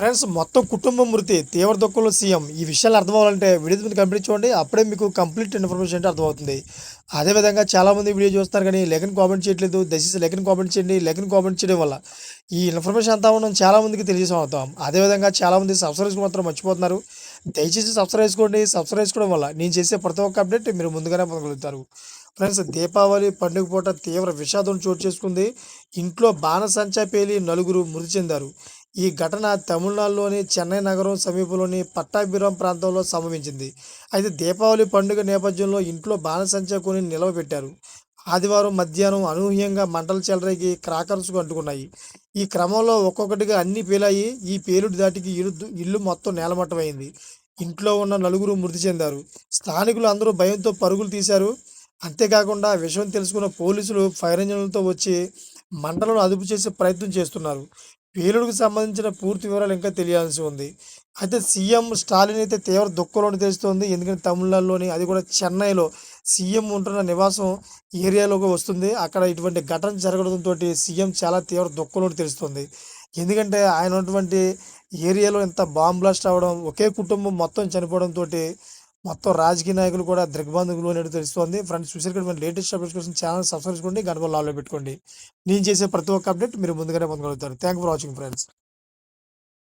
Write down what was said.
Friends మొత్తం కుటుంబం మృతి తీవ్ర దుఃఖంలో సీఎం. ఈ విషయాలు అర్థం అవ్వాలంటే వీడియో మీద కంప్లీట్ చూడండి. అప్పుడే మీకు కంప్లీట్ ఇన్ఫర్మేషన్ అంటే అర్థమవుతుంది. అదేవిధంగా చాలామంది వీడియో చూస్తున్నారు కానీ లెక్కని కామెంట్ చేయట్లేదు. దయచేసి లెక్కని కామెంట్ చేయండి. లెక్కని కామెంట్ చేయడం వల్ల ఈ ఇన్ఫర్మేషన్ అంతా మనం చాలామందికి తెలియజేసాం అవుతాం అదేవిధంగా చాలామంది సబ్స్క్రైబ్ మాత్రం మర్చిపోతున్నారు. దయచేసి సబ్స్క్రైబ్ చేసుకోండి. సబ్స్క్రైబ్ చేసుకోవడం వల్ల నేను చేసే ప్రతి ఒక్క అప్డేట్ మీరు ముందుగానే పొందగలుగుతారు. ఫ్రెండ్స్ దీపావళి పండుగ పూట తీవ్ర విషాదం చోటు చేసుకుంది. ఇంట్లో బాణసంచా పేలి నలుగురు మృతి చెందారు. ఈ ఘటన తమిళనాడులోని చెన్నై నగరం సమీపంలోని పట్టాభిరం ప్రాంతంలో సంభవించింది. అయితే దీపావళి పండుగ నేపథ్యంలో ఇంట్లో బాణసంచా కొని ఆదివారం మధ్యాహ్నం అనూహ్యంగా మంటలు చెలరేగి క్రాకర్స్కు అంటుకున్నాయి. ఈ క్రమంలో ఒక్కొక్కటిగా అన్ని పేలాయి ఈ పేలుడు దాటికి ఇల్లు ఇల్లు మొత్తం నేలమట్టమైంది. ఇంట్లో ఉన్న నలుగురు మృతి చెందారు. స్థానికులు అందరూ భయంతో పరుగులు తీశారు. అంతేకాకుండా విషయం తెలుసుకున్న పోలీసులు ఫైర్ ఇంజన్లతో వచ్చి మంటలను అదుపు చేసే ప్రయత్నం చేస్తున్నారు. పేలుడుకు సంబంధించిన పూర్తి వివరాలు ఇంకా తెలియాల్సి ఉంది. అయితే సీఎం స్టాలిన్ అయితే తీవ్ర దుఃఖంలోని తెలుస్తోంది. ఎందుకంటే తమిళనాడులోని అది కూడా చెన్నైలో సీఎం ఉంటున్న నివాసం ఏరియాలోకి వస్తుంది. అక్కడ ఇటువంటి ఘటన జరగడంతో సీఎం చాలా తీవ్ర దుఃఖంలోని తెలుస్తుంది. ఎందుకంటే ఆయన ఉన్నటువంటి ఏరియాలో ఇంత బాంబ్ బ్లాస్ట్ అవ్వడం ఒకే కుటుంబం మొత్తం చనిపోవడంతో మొత్తం రాజకీయ నాయకులు కూడా దిగ్బంధకులు అనేది తెలుస్తోంది. ఫ్రెండ్స్ చూసారు కదా లేటెస్ట్ అప్డేట్స్ కోసం ఛానల్ సబ్స్క్రైబ్ చేసుకోండి గడప లాలో పెట్టుకోండి. నేను చేసే ప్రతి ఒక్క అప్డేట్ మీరు ముందుగానే పొందగలుగుతారు. Thank for watching friends